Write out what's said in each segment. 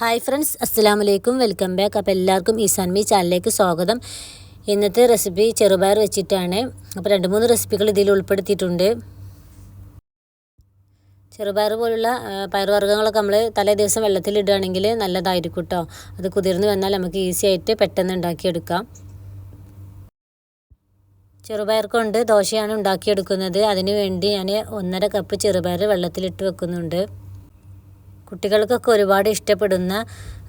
Hi friends അസ്സാം വലൈക്കും welcome back അപ്പോൾ എല്ലാവർക്കും ഈ സൺമി ചാനലിലേക്ക് സ്വാഗതം. ഇന്നത്തെ റെസിപ്പി ചെറുപയർ വെച്ചിട്ടാണ്. അപ്പോൾ രണ്ട് മൂന്ന് റെസിപ്പികൾ ഇതിൽ ഉൾപ്പെടുത്തിയിട്ടുണ്ട്. ചെറുപയർ പോലുള്ള പയറുവർഗങ്ങളൊക്കെ നമ്മൾ തലേ ദിവസം വെള്ളത്തിൽ വെള്ളത്തിലിടുകയാണെങ്കിൽ നല്ലതായിരിക്കും കേട്ടോ അത് കുതിർന്ന് വന്നാൽ നമുക്ക് ഈസി ആയിട്ട് പെട്ടെന്ന് ഉണ്ടാക്കിയെടുക്കാം. ചെറുപയർ കൊണ്ട് ദോശയാണ് ഉണ്ടാക്കിയെടുക്കുന്നത്. അതിനുവേണ്ടി ഞാൻ ഒന്നര കപ്പ് ചെറുപയർ വെള്ളത്തിലിട്ട് വെക്കുന്നുണ്ട്. കുട്ടികൾക്കൊക്കെ ഒരുപാട് ഇഷ്ടപ്പെടുന്ന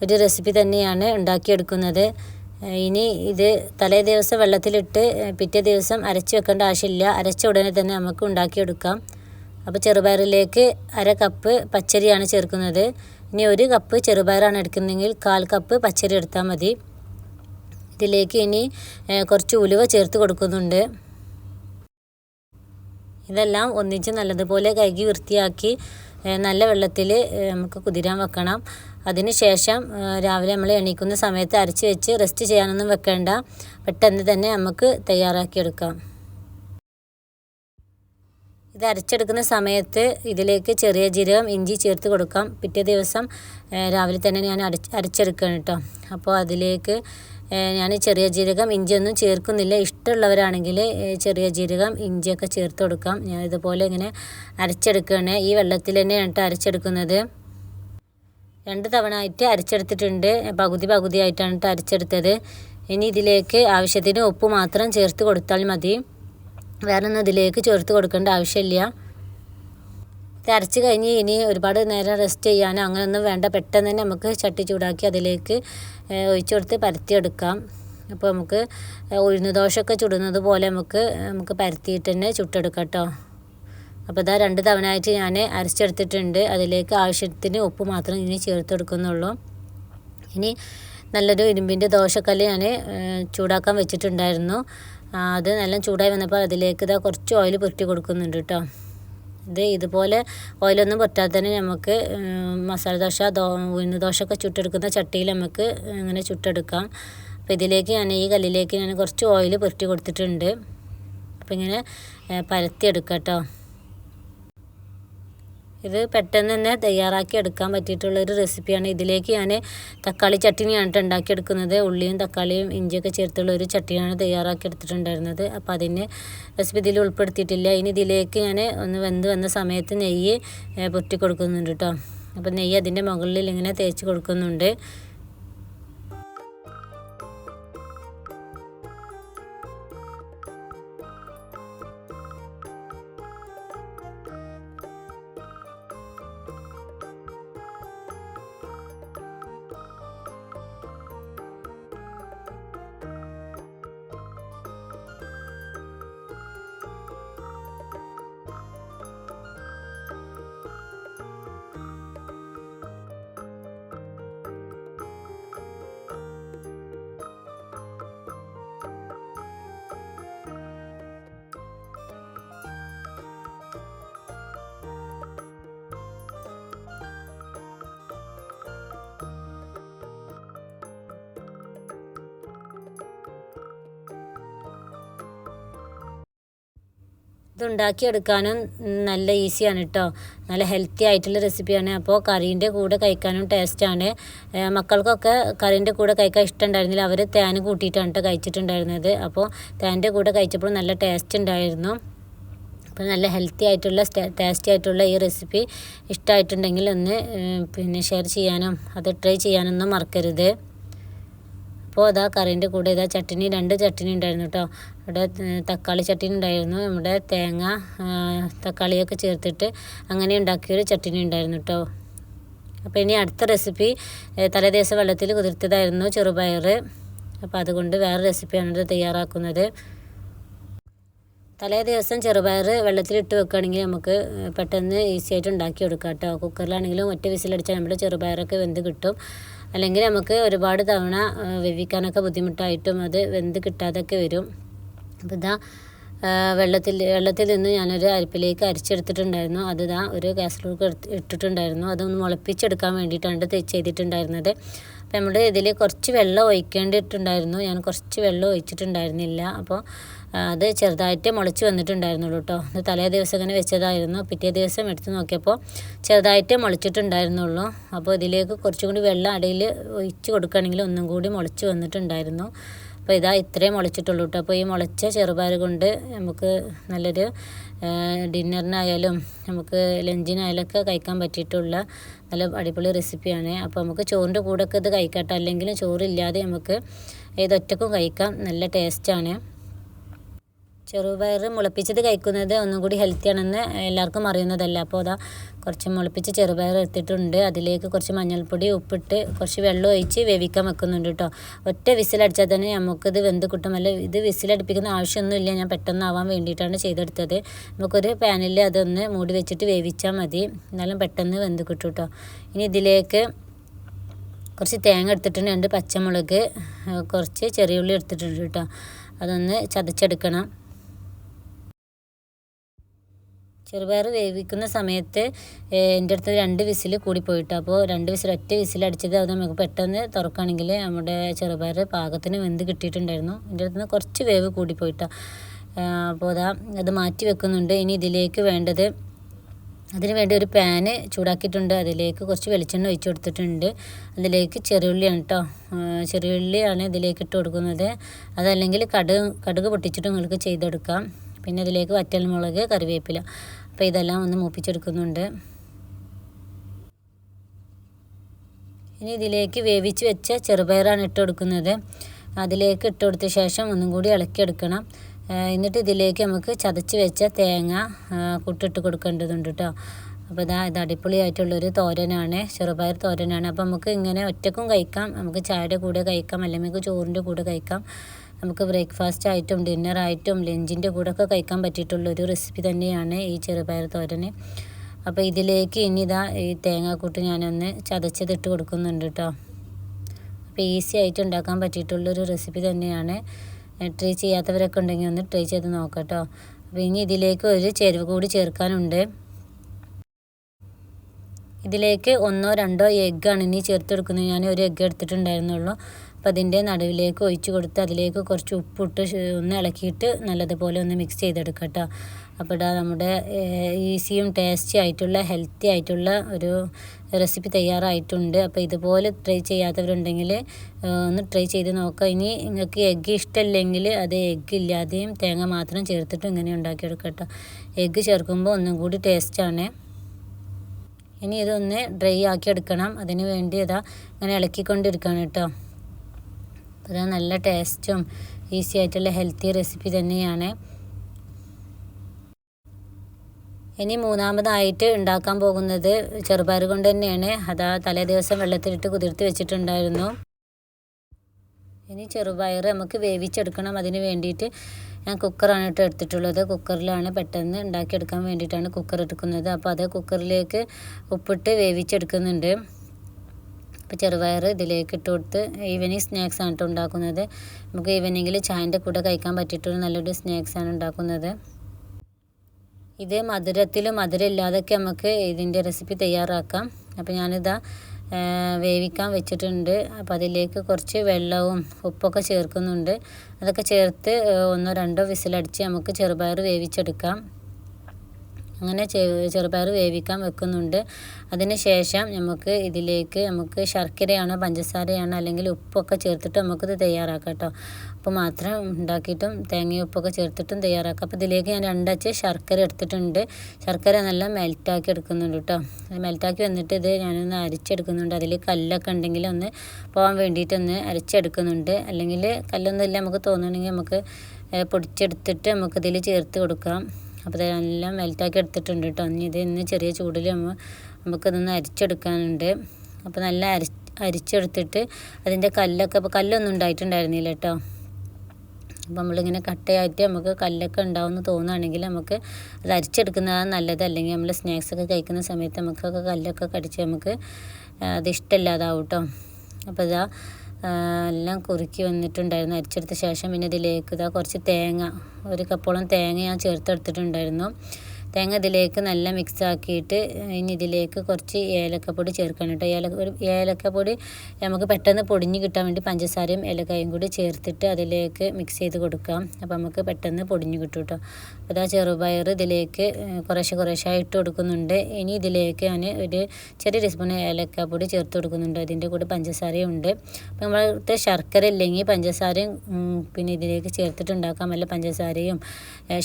ഒരു റെസിപ്പി തന്നെയാണ് ഉണ്ടാക്കിയെടുക്കുന്നത്. ഇനി ഇത് തലേ ദിവസം വെള്ളത്തിലിട്ട് പിറ്റേ ദിവസം അരച്ച് വെക്കേണ്ട ആവശ്യമില്ല. അരച്ച ഉടനെ തന്നെ നമുക്ക് ഉണ്ടാക്കിയെടുക്കാം. അപ്പോൾ ചെറുപയറിലേക്ക് അര കപ്പ് പച്ചരിയാണ് ചേർക്കുന്നത്. ഇനി ഒരു കപ്പ് ചെറുപയറാണ് എടുക്കുന്നതെങ്കിൽ കാൽ കപ്പ് പച്ചരി എടുത്താൽ മതി. ഇതിലേക്ക് ഇനി കുറച്ച് ഉലുവ ചേർത്ത് കൊടുക്കുന്നുണ്ട്. ഇതെല്ലാം ഒന്നിച്ച് നല്ലതുപോലെ കഴുകി വൃത്തിയാക്കി നല്ല വെള്ളത്തിൽ നമുക്ക് കുതിരാൻ വെക്കണം. അതിന് ശേഷം രാവിലെ നമ്മൾ എണീക്കുന്ന സമയത്ത് അരച്ച് വെച്ച് റെസ്റ്റ് ചെയ്യാനൊന്നും വെക്കേണ്ട. പെട്ടെന്ന് തന്നെ നമുക്ക് തയ്യാറാക്കിയെടുക്കാം ഇത് അരച്ചെടുക്കുന്ന സമയത്ത് ഇതിലേക്ക് ചെറിയ ജീരകം ഇഞ്ചി ചേർത്ത് കൊടുക്കാം. പിറ്റേ ദിവസം രാവിലെ തന്നെ ഞാൻ അരച്ച് അരച്ചെടുക്കുകയാണ് കേട്ടോ. അപ്പോൾ അതിലേക്ക് ഞാൻ ചെറിയ ജീരകം ഇഞ്ചിയൊന്നും ചേർക്കുന്നില്ല. ഇഷ്ടമുള്ളവരാണെങ്കിൽ ചെറിയ ജീരകം ഇഞ്ചിയൊക്കെ ചേർത്ത് കൊടുക്കാം. ഞാൻ ഇതുപോലെ ഇങ്ങനെ അരച്ചെടുക്കുകയാണ്. ഈ വെള്ളത്തിൽ തന്നെയാണ് അരച്ചെടുക്കുന്നത്. രണ്ട് തവണ ആയിട്ട് അരച്ചെടുത്തിട്ടുണ്ട്. പകുതി പകുതി ആയിട്ടാണ് കേട്ടോ അരച്ചെടുത്തത്. ഇനി ഇതിലേക്ക് ആവശ്യത്തിന് ഉപ്പ് മാത്രം ചേർത്ത് കൊടുത്താൽ മതി. വേറൊന്നും ഇതിലേക്ക് ചേർത്ത് കൊടുക്കേണ്ട ആവശ്യമില്ല. അരച്ച് കഴിഞ്ഞ് ഇനി ഒരുപാട് നേരം റെസ്റ്റ് ചെയ്യാനോ അങ്ങനെയൊന്നും വേണ്ട. പെട്ടെന്ന് തന്നെ നമുക്ക് ചട്ടി ചൂടാക്കി അതിലേക്ക് ഒഴിച്ചു കൊടുത്ത് പരത്തിയെടുക്കാം. അപ്പോൾ നമുക്ക് ഉഴുന്ന് ദോശയൊക്കെ ചുടുന്നത് പോലെ നമുക്ക് നമുക്ക് പരത്തിയിട്ട് തന്നെ ചുട്ടെടുക്കാം കേട്ടോ അപ്പോൾ ഇതാ രണ്ട് തവണ ആയിട്ട് ഞാൻ അരച്ചെടുത്തിട്ടുണ്ട്. അതിലേക്ക് ആവശ്യത്തിന് ഉപ്പ് മാത്രം ഇനി ചേർത്ത് കൊടുക്കുന്നുള്ളൂ. ഇനി നല്ലൊരു ഇരുമ്പിന്റെ ദോശക്കല്ല് ഞാൻ ചൂടാക്കാൻ വെച്ചിട്ടുണ്ടായിരുന്നു. അത് നല്ല ചൂടായി വന്നപ്പോൾ അതിലേക്ക് ഇതാ കുറച്ച് ഓയിൽ പുരട്ടി കൊടുക്കുന്നുണ്ട് കേട്ടോ ഇത് ഇതുപോലെ ഓയിലൊന്നും പറ്റാതെ തന്നെ നമുക്ക് മസാല ദോശ ദോ ഉഴുന്ന് ദോശയൊക്കെ ചുട്ടെടുക്കുന്ന ചട്ടിയിൽ നമുക്ക് ഇങ്ങനെ ചുട്ടെടുക്കാം. അപ്പോൾ ഇതിലേക്ക് ഞാൻ ഈ കല്ലിലേക്ക് ഞാൻ കുറച്ച് ഓയിൽ പുരട്ടി കൊടുത്തിട്ടുണ്ട്. അപ്പോൾ ഇങ്ങനെ പരത്തിയെടുക്കാം കേട്ടോ. ഇത് പെട്ടെന്ന് തന്നെ തയ്യാറാക്കി എടുക്കാൻ പറ്റിയിട്ടുള്ള ഒരു റെസിപ്പിയാണ് ഇതിലേക്ക് ഞാൻ തക്കാളി ചട്ടിനിയാണ് ട്ടോ ഉണ്ടാക്കിയെടുക്കുന്നത്. ഉള്ളിയും തക്കാളിയും ഇഞ്ചിയൊക്കെ ചേർത്തുള്ള ഒരു ചട്ടിയാണ് തയ്യാറാക്കി എടുത്തിട്ടുണ്ടായിരുന്നത്. അപ്പോൾ അതിന് റെസിപ്പി ഇതിൽ ഉൾപ്പെടുത്തിയിട്ടില്ല. ഇനി ഇതിലേക്ക് ഞാൻ ഒന്ന് വെന്ത് വന്ന സമയത്ത് നെയ്യ് പൊറ്റി കൊടുക്കുന്നുണ്ട് കേട്ടോ അപ്പോൾ നെയ്യ് അതിന്റെ മുകളിൽ ഇങ്ങനെ തേച്ച് കൊടുക്കുന്നുണ്ട്. ഇത് ഉണ്ടാക്കിയെടുക്കാനും നല്ല ഈസിയാണ് കേട്ടോ നല്ല ഹെൽത്തി ആയിട്ടുള്ള റെസിപ്പിയാണ് അപ്പോൾ കറീന്റെ കൂടെ കഴിക്കാനും ടേസ്റ്റാണ് മക്കൾക്കൊക്കെ കറീന്റെ കൂടെ കഴിക്കാൻ ഇഷ്ടമുണ്ടായിരുന്നില്ല. അവർ തേൻ കൂട്ടിയിട്ടാണ് കേട്ടോ കഴിച്ചിട്ടുണ്ടായിരുന്നത്. അപ്പോൾ തേന്റെ കൂടെ കഴിച്ചപ്പോൾ നല്ല ടേസ്റ്റ് ഉണ്ടായിരുന്നു. അപ്പോൾ നല്ല ഹെൽത്തി ആയിട്ടുള്ള ടേസ്റ്റി ആയിട്ടുള്ള ഈ റെസിപ്പി ഇഷ്ടമായിട്ടുണ്ടെങ്കിൽ ഒന്ന് പിന്നെ ഷെയർ ചെയ്യാനും അത് ട്രൈ ചെയ്യാനൊന്നും മറക്കരുത്. അപ്പോൾ ഇതാ കറീന്റെ കൂടെ ഇതാ ചട്ടിനി രണ്ട് ചട്ടിനി ഉണ്ടായിരുന്നു കേട്ടോ. ഇവിടെ തക്കാളി ചട്ടിനി ഉണ്ടായിരുന്നു. നമ്മുടെ തേങ്ങ തക്കാളിയൊക്കെ ചേർത്തിട്ട് അങ്ങനെ ഉണ്ടാക്കിയൊരു ചട്ടിനി ഉണ്ടായിരുന്നു കേട്ടോ. അപ്പോൾ ഇനി അടുത്ത റെസിപ്പി തലേദിവസം വെള്ളത്തിൽ കുതിർത്തതായിരുന്നു ചെറുപയർ. അപ്പോൾ അതുകൊണ്ട് വേറെ റെസിപ്പിയാണ് ഇത് തയ്യാറാക്കുന്നത്. തലേ ദിവസം ചെറുപയർ വെള്ളത്തിലിട്ട് വെക്കുകയാണെങ്കിൽ നമുക്ക് പെട്ടെന്ന് ഈസി ആയിട്ട് ഉണ്ടാക്കി എടുക്കാം കേട്ടോ. കുക്കറിലാണെങ്കിലും ഒറ്റ വിസിലടിച്ചാൽ നമ്മുടെ ചെറുപയറൊക്കെ വെന്ത് കിട്ടും. അല്ലെങ്കിൽ നമുക്ക് ഒരുപാട് തവണ വേവിക്കാനൊക്കെ ബുദ്ധിമുട്ടായിട്ടും അത് വെന്ത് കിട്ടാതൊക്കെ വരും. അപ്പോൾ ഇതാ വെള്ളത്തിൽ വെള്ളത്തിൽ നിന്ന് ഞാനൊരു അരിപ്പിലേക്ക് അരിച്ചെടുത്തിട്ടുണ്ടായിരുന്നു. അത് ഇതാ ഒരു കാസറോൾക്ക് എടുത്ത് ഇട്ടിട്ടുണ്ടായിരുന്നു. അതൊന്ന് മുളപ്പിച്ചെടുക്കാൻ വേണ്ടിയിട്ടാണ് ചെയ്തിട്ടുണ്ടായിരുന്നത്. അപ്പോൾ നമ്മൾ ഇതിൽ കുറച്ച് വെള്ളം ഒഴിക്കേണ്ടിയിട്ടുണ്ടായിരുന്നു. ഞാൻ കുറച്ച് വെള്ളം ഒഴിച്ചിട്ടുണ്ടായിരുന്നില്ല. അപ്പോൾ അത് ചെറുതായിട്ട് മുളച്ച് വന്നിട്ടുണ്ടായിരുന്നുള്ളൂ കേട്ടോ. അത് തലേ ദിവസം ഇങ്ങനെ വെച്ചതായിരുന്നു. പിറ്റേ ദിവസം എടുത്ത് നോക്കിയപ്പോൾ ചെറുതായിട്ട് മുളച്ചിട്ടുണ്ടായിരുന്നുള്ളൂ. അപ്പോൾ ഇതിലേക്ക് കുറച്ചും കൂടി വെള്ളം അടിയിൽ ഒഴിച്ച് കൊടുക്കുകയാണെങ്കിൽ ഒന്നും കൂടി മുളച്ച് വന്നിട്ടുണ്ടായിരുന്നു. അപ്പോൾ ഇതാ ഇത്രയും മുളച്ചിട്ടുള്ളൂ കേട്ടോ. അപ്പോൾ ഈ മുളച്ച ചെറുപയർ കൊണ്ട് നമുക്ക് നല്ലൊരു ഡിന്നറിനായാലും നമുക്ക് ലഞ്ചിനായാലും ഒക്കെ കഴിക്കാൻ പറ്റിയിട്ടുള്ള നല്ല അടിപൊളി റെസിപ്പിയാണ്. അപ്പോൾ നമുക്ക് ചോറിന്റെ കൂടെ ഒക്കെ ഇത് കഴിക്കട്ടെ അല്ലെങ്കിലും ചോറില്ലാതെ നമുക്ക് ഇതൊറ്റക്കും കഴിക്കാം. നല്ല ടേസ്റ്റാണ്. ചെറുപയർ മുളപ്പിച്ചത് കഴിക്കുന്നത് ഒന്നും കൂടി ഹെൽത്തി ആണെന്ന് എല്ലാവർക്കും അറിയുന്നതല്ല. അപ്പോൾ അതാ കുറച്ച് മുളപ്പിച്ച ചെറുപയർ എടുത്തിട്ടുണ്ട്. അതിലേക്ക് കുറച്ച് മഞ്ഞൾപ്പൊടി ഉപ്പിട്ട് കുറച്ച് വെള്ളം ഒഴിച്ച് വേവിക്കാൻ വെക്കുന്നുണ്ട് കേട്ടോ. ഒറ്റ വിസിലടിച്ചാൽ തന്നെ നമുക്കിത് വെന്ത് കിട്ടും. അല്ല ഇത് വിസിലടിപ്പിക്കുന്ന ആവശ്യമൊന്നുമില്ല. ഞാൻ പെട്ടെന്നാവാൻ വേണ്ടിയിട്ടാണ് ചെയ്തെടുത്തത്. നമുക്കൊരു പാനിൽ അതൊന്ന് മൂടി വെച്ചിട്ട് വേവിച്ചാൽ മതി. എന്നാലും പെട്ടെന്ന് വെന്ത് കിട്ടും കേട്ടോ. ഇനി ഇതിലേക്ക് കുറച്ച് തേങ്ങ എടുത്തിട്ടുണ്ട്. രണ്ട് പച്ചമുളക് കുറച്ച് ചെറിയുള്ളി എടുത്തിട്ടുണ്ട് കേട്ടോ. അതൊന്ന് ചതച്ചെടുക്കണം. ചെറുപയർ വേവിക്കുന്ന സമയത്ത് എന്റെ അടുത്ത് രണ്ട് വിസിൽ കൂടിപ്പോയിട്ട്. അപ്പോൾ രണ്ട് വിസിൽ ഒറ്റ വിസിൽ അടിച്ചത് അത് നമുക്ക് പെട്ടെന്ന് തുറക്കുകയാണെങ്കിൽ നമ്മുടെ ചെറുപയർ പാകത്തിന് വെന്ത് കിട്ടിയിട്ടുണ്ടായിരുന്നു. എന്റെ അടുത്ത് നിന്ന് കുറച്ച് വേവ് കൂടിപ്പോയിട്ടാണ് അപ്പോൾ അതാ അത് മാറ്റി വെക്കുന്നുണ്ട്. ഇനി ഇതിലേക്ക് വേണ്ടത് അതിന് വേണ്ടി ഒരു പാന് ചൂടാക്കിയിട്ടുണ്ട്. അതിലേക്ക് കുറച്ച് വെളിച്ചെണ്ണ ഒഴിച്ചു കൊടുത്തിട്ടുണ്ട്. അതിലേക്ക് ചെറിയുള്ളിയാണ് കേട്ടോ ചെറിയുള്ളിയാണ് ഇതിലേക്ക് ഇട്ട് കൊടുക്കുന്നത്. അതല്ലെങ്കിൽ കടുക് കടുക് പൊട്ടിച്ചിട്ട് നിങ്ങൾക്ക് ചെയ്തെടുക്കാം. പിന്നെ ഇതിലേക്ക് വറ്റൽമുളക് കറിവേപ്പില. അപ്പോൾ ഇതെല്ലാം ഒന്ന് മൂപ്പിച്ചെടുക്കുന്നുണ്ട്. ഇനി ഇതിലേക്ക് വേവിച്ച് വെച്ച ചെറുപയറാണ് ഇട്ട് കൊടുക്കുന്നത് അതിലേക്ക് ഇട്ട് കൊടുത്ത ശേഷം ഒന്നും കൂടി ഇളക്കിയെടുക്കണം. എന്നിട്ട് ഇതിലേക്ക് നമുക്ക് ചതച്ച് വെച്ച തേങ്ങ കുട്ടിട്ട് കൊടുക്കേണ്ടതുണ്ട് കേട്ടോ അപ്പോൾ ഇതാ ഇത് അടിപൊളിയായിട്ടുള്ളൊരു തോരനാണ്. ചെറുപയർ തോരനാണ്. അപ്പോൾ നമുക്ക് ഇങ്ങനെ ഒറ്റക്കും കഴിക്കാം. നമുക്ക് ചായയുടെ കൂടെ കഴിക്കാം. അല്ലെങ്കിൽ ചോറിന്റെ കൂടെ കഴിക്കാം. നമുക്ക് ബ്രേക്ക്ഫാസ്റ്റ് ആയിട്ടും ഡിന്നറായിട്ടും ലഞ്ചിന്റെ കൂടെ ഒക്കെ കഴിക്കാൻ പറ്റിയിട്ടുള്ള ഒരു റെസിപ്പി തന്നെയാണ് ഈ ചെറുപയർ തോരൻ അപ്പോൾ ഇതിലേക്ക് ഇനി ഇതാ ഈ തേങ്ങാക്കൂട്ട് ഞാനൊന്ന് ചതച്ചതിട്ട് കൊടുക്കുന്നുണ്ട് കേട്ടോ അപ്പോൾ ഈസി ആയിട്ട് ഉണ്ടാക്കാൻ പറ്റിയിട്ടുള്ളൊരു റെസിപ്പി തന്നെയാണ്. ട്രൈ ചെയ്യാത്തവരൊക്കെ ഉണ്ടെങ്കിൽ ഒന്ന് ട്രൈ ചെയ്ത് നോക്കാം കേട്ടോ അപ്പോൾ ഇനി ഇതിലേക്ക് ഒരു ചേരുവ കൂടി ചേർക്കാനുണ്ട്. ഇതിലേക്ക് ഒന്നോ രണ്ടോ എഗ്ഗാണ് ഇനി ചേർത്തെടുക്കുന്നത് ഞാൻ ഒരു എഗ്ഗ് എടുത്തിട്ടുണ്ടായിരുന്നുള്ളൂ. അപ്പോൾ അതിന്റെ നടുവിലേക്ക് ഒഴിച്ച് കൊടുത്ത് അതിലേക്ക് കുറച്ച് ഉപ്പിട്ട് ഒന്ന് ഇളക്കിയിട്ട് നല്ലതുപോലെ ഒന്ന് മിക്സ് ചെയ്തെടുക്കട്ടോ. കേട്ടോ അപ്പോൾ ഇതാ നമ്മുടെ ഈസിയും ടേസ്റ്റി ആയിട്ടുള്ള ഹെൽത്തി ആയിട്ടുള്ള ഒരു റെസിപ്പി തയ്യാറായിട്ടുണ്ട്. അപ്പോൾ ഇതുപോലെ ട്രൈ ചെയ്യാത്തവരുണ്ടെങ്കിൽ ഒന്ന് ട്രൈ ചെയ്ത് നോക്കുക ഇനി നിങ്ങൾക്ക് എഗ്ഗ് ഇഷ്ടമല്ലെങ്കിൽ അത് എഗ്ഗ് ഇല്ലാതെയും തേങ്ങ മാത്രം ചേർത്തിട്ട് ഇങ്ങനെ ഉണ്ടാക്കിയെടുക്കട്ടോ. കേട്ടോ എഗ്ഗ് ചേർക്കുമ്പോൾ ഒന്നും കൂടി ടേസ്റ്റാണ് ഇനി ഇതൊന്ന് ഡ്രൈ ആക്കി എടുക്കണം. അതിന് വേണ്ടി ഇതാ ഇങ്ങനെ ഇളക്കിക്കൊണ്ടിരിക്കണം കേട്ടോ. അത് നല്ല ടേസ്റ്റും ഈസി ആയിട്ടുള്ള ഹെൽത്തി റെസിപ്പി തന്നെയാണ്. ഇനി മൂന്നാമതായിട്ട് ഉണ്ടാക്കാൻ പോകുന്നത് ചെറുപയർ കൊണ്ട് തന്നെയാണ്. അതാ തലേ ദിവസം വെള്ളത്തിലിട്ട് കുതിർത്ത് വെച്ചിട്ടുണ്ടായിരുന്നു. ഇനി ചെറുപയർ നമുക്ക് വേവിച്ചെടുക്കണം. അതിന് വേണ്ടിയിട്ട് ഞാൻ കുക്കറാണ് ഇട്ട് എടുത്തിട്ടുള്ളത്. കുക്കറിലാണ് പെട്ടെന്ന് ഉണ്ടാക്കിയെടുക്കാൻ വേണ്ടിയിട്ടാണ് കുക്കർ എടുക്കുന്നത്. അപ്പോൾ അത് കുക്കറിലേക്ക് ഉപ്പിട്ട് വേവിച്ചെടുക്കുന്നുണ്ട്. അപ്പോൾ ചെറുപയർ ഇതിലേക്ക് ഇട്ട് കൊടുത്ത് ഈവനിങ് സ്നാക്സ് ആണ് ഉണ്ടാക്കുന്നത്. നമുക്ക് ഈവനിങ്ങിൽ ചായന്റെ കൂടെ കഴിക്കാൻ പറ്റിയിട്ടുള്ള നല്ലൊരു സ്നാക്സ് ആണ് ഉണ്ടാക്കുന്നത്. ഇത് മധുരത്തിലും മധുരം ഇല്ലാതൊക്കെ നമുക്ക് ഇതിന്റെ റെസിപ്പി തയ്യാറാക്കാം. അപ്പോൾ ഞാനിതാ വേവിക്കാൻ വെച്ചിട്ടുണ്ട്. അപ്പോൾ അതിലേക്ക് കുറച്ച് വെള്ളവും ഉപ്പൊക്കെ ചേർക്കുന്നുണ്ട്. അതൊക്കെ ചേർത്ത് ഒന്നോ രണ്ടോ വിസിലടിച്ച് നമുക്ക് ചെറുപയർ വേവിച്ചെടുക്കാം. അങ്ങനെ ചെറുപയർ വേവിക്കാൻ വെക്കുന്നുണ്ട്. അതിന് ശേഷം നമുക്ക് ഇതിലേക്ക് നമുക്ക് ശർക്കരയാണോ പഞ്ചസാരയാണോ അല്ലെങ്കിൽ ഉപ്പൊക്കെ ചേർത്തിട്ട് നമുക്കിത് തയ്യാറാക്കാം കേട്ടോ. അപ്പോൾ മാത്രം ഉണ്ടാക്കിയിട്ടും തേങ്ങയും ഉപ്പൊക്കെ ചേർത്തിട്ടും തയ്യാറാക്കാം. അപ്പോൾ ഇതിലേക്ക് ഞാൻ രണ്ടച്ച് ശർക്കര എടുത്തിട്ടുണ്ട്. ശർക്കര നല്ല മെൽറ്റാക്കി എടുക്കുന്നുണ്ട് കേട്ടോ. മെൽറ്റാക്കി വന്നിട്ട് ഇത് ഞാനൊന്ന് അരിച്ചെടുക്കുന്നുണ്ട്. അതിൽ കല്ലൊക്കെ ഉണ്ടെങ്കിൽ ഒന്ന് പോകാൻ വേണ്ടിയിട്ടൊന്ന് അരച്ചെടുക്കുന്നുണ്ട്. അല്ലെങ്കിൽ കല്ലൊന്നും ഇല്ല നമുക്ക് തോന്നുകയാണെങ്കിൽ നമുക്ക് പൊടിച്ചെടുത്തിട്ട് നമുക്കിതിൽ ചേർത്ത് കൊടുക്കാം. അപ്പോൾ ഇതെല്ലാം മെൽറ്റാക്കി എടുത്തിട്ടുണ്ട് കേട്ടോ ഇനി ഇത് ഇന്ന് ചെറിയ ചൂടിൽ നമ്മൾ നമുക്കിതൊന്ന് അരിച്ചെടുക്കാനുണ്ട്. അപ്പോൾ നല്ല അരി അരിച്ചെടുത്തിട്ട് അതിന്റെ കല്ലൊക്കെ അപ്പോൾ കല്ലൊന്നും ഉണ്ടായിട്ടുണ്ടായിരുന്നില്ല കേട്ടോ അപ്പോൾ നമ്മളിങ്ങനെ കട്ടയായിട്ട് നമുക്ക് കല്ലൊക്കെ ഉണ്ടാവുമെന്ന് തോന്നുകയാണെങ്കിൽ നമുക്ക് അത് അരിച്ചെടുക്കുന്നതാണ് നല്ലത്. അല്ലെങ്കിൽ നമ്മൾ സ്നാക്സ് ഒക്കെ കഴിക്കുന്ന സമയത്ത് നമുക്കൊക്കെ കല്ലൊക്കെ കടിച്ച് നമുക്ക് അത് ഇഷ്ടമില്ലാതാവും കേട്ടോ അപ്പോൾ ഇതാ എല്ലാം കുറുക്കി വന്നിട്ടുണ്ടായിരുന്നു. അരിച്ചെടുത്ത ശേഷം പിന്നെ ഇതിലേക്ക് ഇതാ കുറച്ച് തേങ്ങ ഒരു കപ്പോളം തേങ്ങ ഞാൻ ചേർത്തെടുത്തിട്ടുണ്ടായിരുന്നു. തേങ്ങ ഇതിലേക്ക് നല്ല മിക്സ് ആക്കിയിട്ട് ഇനി ഇതിലേക്ക് കുറച്ച് ഏലക്കപ്പൊടി ചേർക്കണം കേട്ടോ. ഏലക്ക ഏലക്കപ്പൊടി നമുക്ക് പെട്ടെന്ന് പൊടിഞ്ഞ് കിട്ടാൻ വേണ്ടി പഞ്ചസാരയും ഏലക്കായും കൂടി ചേർത്തിട്ട് അതിലേക്ക് മിക്സ് ചെയ്ത് കൊടുക്കാം. അപ്പോൾ നമുക്ക് പെട്ടെന്ന് പൊടിഞ്ഞ് കിട്ടും കേട്ടോ. അപ്പോൾ ആ ചെറുപയർ ഇതിലേക്ക് കുറേശ്ശെ കുറേശ്ശെ ഇട്ട് കൊടുക്കുന്നുണ്ട്. ഇനി ഇതിലേക്ക് ഞാൻ ഒരു ചെറിയ ടീസ്പൂൺ ഏലക്കപ്പൊടി ചേർത്ത് കൊടുക്കുന്നുണ്ട്. അതിന്റെ കൂടെ പഞ്ചസാരയും ഉണ്ട്. അപ്പോൾ നമ്മളത്തെ ശർക്കര ഇല്ലെങ്കിൽ പഞ്ചസാരയും പിന്നെ ഇതിലേക്ക് ചേർത്തിട്ട് ഉണ്ടാക്കാം. വല്ല പഞ്ചസാരയും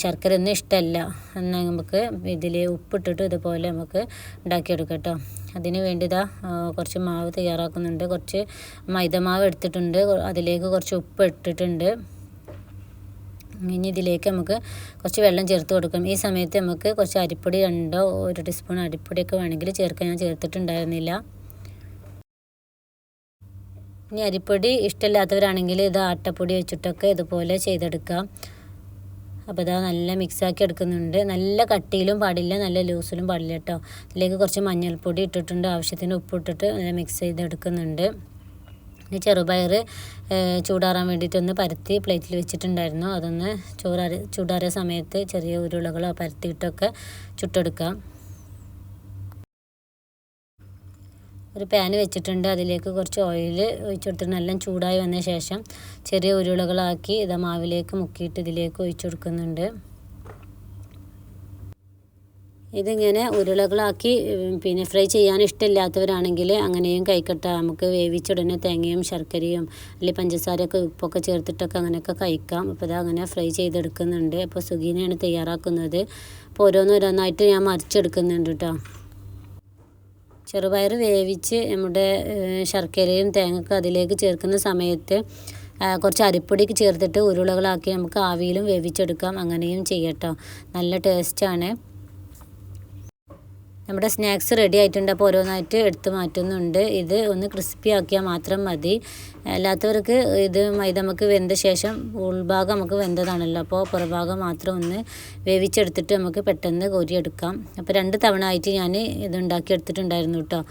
ശർക്കര ഒന്നും ഇഷ്ടമല്ല എന്നാൽ നമുക്ക് ഇതിൽ ഉപ്പിട്ടിട്ട് ഇതുപോലെ നമുക്ക് ഉണ്ടാക്കിയെടുക്കാം കേട്ടോ അതിന് വേണ്ടി ഇതാ കുറച്ച് മാവ് തയ്യാറാക്കുന്നുണ്ട്. കുറച്ച് മൈദമാവ് എടുത്തിട്ടുണ്ട്. അതിലേക്ക് കുറച്ച് ഉപ്പ് ഇട്ടിട്ടുണ്ട്. ഇനി ഇതിലേക്ക് നമുക്ക് കുറച്ച് വെള്ളം ചേർത്ത് കൊടുക്കും. ഈ സമയത്ത് നമുക്ക് കുറച്ച് അരിപ്പൊടി രണ്ടോ ഒരു ടീസ്പൂൺ അരിപ്പൊടിയൊക്കെ വേണമെങ്കിൽ ചേർക്കാൻ ഞാൻ ചേർത്തിട്ടുണ്ടായിരുന്നില്ല. ഇനി അരിപ്പൊടി ഇഷ്ടമില്ലാത്തവരാണെങ്കിൽ ഇത് ആട്ടപ്പൊടി വെച്ചിട്ടൊക്കെ ഇതുപോലെ ചെയ്തെടുക്കാം. അപ്പോൾ ഇതാ നല്ല മിക്സാക്കി എടുക്കുന്നുണ്ട്. നല്ല കട്ടിയിലും പാടില്ല നല്ല ലൂസിലും പാടില്ല കേട്ടോ ഇതിലേക്ക് കുറച്ച് മഞ്ഞൾപ്പൊടി ഇട്ടിട്ടുണ്ട്. ആവശ്യത്തിന് ഉപ്പിട്ടിട്ട് നല്ല മിക്സ് ചെയ്തെടുക്കുന്നുണ്ട്. ഇനി ചെറുപയർ ചൂടാറാൻ വേണ്ടിയിട്ടൊന്ന് പരത്തി പ്ലേറ്റിൽ വെച്ചിട്ടുണ്ടായിരുന്നു. അതൊന്ന് ചൂടാറ ചൂടാറിയ സമയത്ത് ചെറിയ ഉരുളകളോ പരത്തിയിട്ടൊക്കെ ചുട്ടെടുക്കാം. ഒരു പാൻ വെച്ചിട്ടുണ്ട്. അതിലേക്ക് കുറച്ച് ഓയിൽ ഒഴിച്ചു കൊടുത്തിട്ട് നല്ല ചൂടായി വന്ന ശേഷം ചെറിയ ഉരുളകളാക്കി ഇത് മാവിലേക്ക് മുക്കിയിട്ട് ഇതിലേക്ക് ഒഴിച്ചു കൊടുക്കുന്നുണ്ട്. ഇതിങ്ങനെ ഉരുളകളാക്കി പിന്നെ ഫ്രൈ ചെയ്യാൻ ഇഷ്ടമില്ലാത്തവരാണെങ്കിൽ അങ്ങനെയും കഴിക്കട്ടെ നമുക്ക് വേവിച്ചുടനെ തേങ്ങയും ശർക്കരയും അല്ലെങ്കിൽ പഞ്ചസാരയൊക്കെ ഉപ്പൊക്കെ ചേർത്തിട്ടൊക്കെ അങ്ങനെയൊക്കെ കഴിക്കാം. അപ്പോൾ ഇത് അങ്ങനെ ഫ്രൈ ചെയ്തെടുക്കുന്നുണ്ട്. അപ്പോൾ സുഗീനയാണ് തയ്യാറാക്കുന്നത്. അപ്പോൾ ഓരോന്നോരോന്നായിട്ട് ഞാൻ മറിച്ചെടുക്കുന്നുണ്ട് കേട്ടോ ചെറുപയർ വേവിച്ച് നമ്മുടെ ശർക്കരയും തേങ്ങയൊക്കെ അതിലേക്ക് ചേർക്കുന്ന സമയത്ത് കുറച്ച് അരിപ്പൊടിക്ക് ചേർത്തിട്ട് ഉരുളകളാക്കി നമുക്ക് ആവിയിലും വേവിച്ചെടുക്കാം. അങ്ങനെയും ചെയ്യട്ടോ നല്ല ടേസ്റ്റാണ് നമ്മുടെ സ്നാക്സ് റെഡി ആയിട്ടുണ്ട്. അപ്പോൾ ഓരോന്നായിട്ട് എടുത്തു മാറ്റുന്നുണ്ട്. ഇത് ഒന്ന് ക്രിസ്പി ആക്കിയാൽ മാത്രം മതി. അല്ലാത്തവർക്ക് ഇത് മൈദ നമുക്ക് വെന്ത ശേഷം ഉൾഭാഗം നമുക്ക് വെന്തതാണല്ലോ. അപ്പോൾ പുറഭാഗം മാത്രം ഒന്ന് വേവിച്ചെടുത്തിട്ട് നമുക്ക് പെട്ടെന്ന് കോരിയെടുക്കാം. അപ്പോൾ രണ്ട് തവണ ആയിട്ട് ഞാൻ ഇത് ഉണ്ടാക്കി എടുത്തിട്ടുണ്ടായിരുന്നു കേട്ടോ.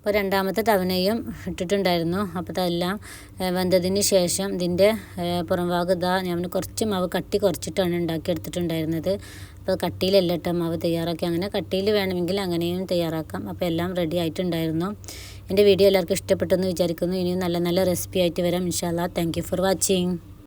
അപ്പോൾ രണ്ടാമത്തെ തവണയും ഇട്ടിട്ടുണ്ടായിരുന്നു. അപ്പോൾ അതെല്ലാം വെന്തതിന് ശേഷം ഇതിന്റെ പുറം ഭാഗം ഇതാ ഞാൻ കുറച്ച് മാവ് കട്ടി കുറച്ചിട്ടാണ് ഉണ്ടാക്കിയെടുത്തിട്ടുണ്ടായിരുന്നത്. അപ്പോൾ കട്ടിയിലല്ല കേട്ടോ മാവ് തയ്യാറാക്കി അങ്ങനെ കട്ടിയിൽ വേണമെങ്കിൽ അങ്ങനെയും തയ്യാറാക്കാം. അപ്പോൾ എല്ലാം റെഡി ആയിട്ടുണ്ടായിരുന്നു. എന്റെ വീഡിയോ എല്ലാവർക്കും ഇഷ്ടപ്പെട്ടെന്ന് വിചാരിക്കുന്നു. ഇനിയും നല്ല നല്ല റെസിപ്പി ആയിട്ട് വരാം. ഇൻഷാല്ലാ താങ്ക് ഫോർ വാച്ചിങ്